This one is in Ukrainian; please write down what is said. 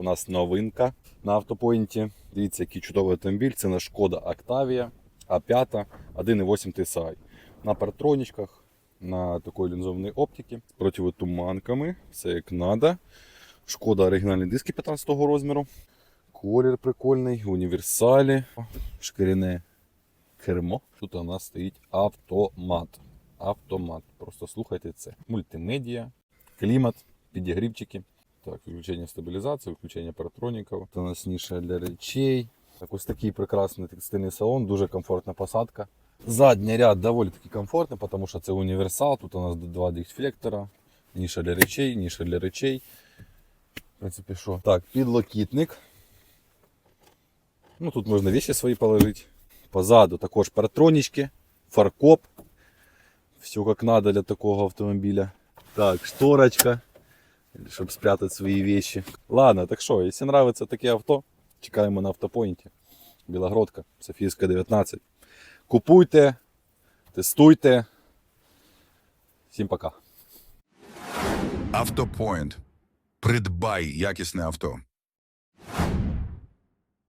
У нас новинка на автопоінті. Дивіться, який чудовий автомобіль. Це наш шкода Octavia А5 1,8 TSI. На партронічках, на такої лінзованій оптиці, з противотуманками, все як надо. Шкода оригінальні диски 15 розміру. Колір прикольний, універсалі, шкіряне кермо. Тут у нас стоїть автомат. Автомат. Просто слухайте це. Мультимедіа, клімат, підігрівчики. Так, включення стабілізації, включення паратроніків. Ніша для речей. Так, ось такий прекрасний текстильний салон, дуже комфортна посадка. Задній ряд доволі таки комфортний, тому що це універсал. Тут у нас два дефлектора, ніша для речей, ніша для речей. В принципі, що? Так, підлокітник. Ну, тут можна вещи свої положити. Позаду також паратронічки, фаркоп. Все як надо для такого автомобіля. Так, шторочка, щоб спрятати свої вещи. Ладно, так що, якщо нравиться таке авто, чекаємо на автопоінті. Білогородка, Софійська 19. Купуйте, тестуйте. Всім пока. Автопоінт. Придбай якісне авто.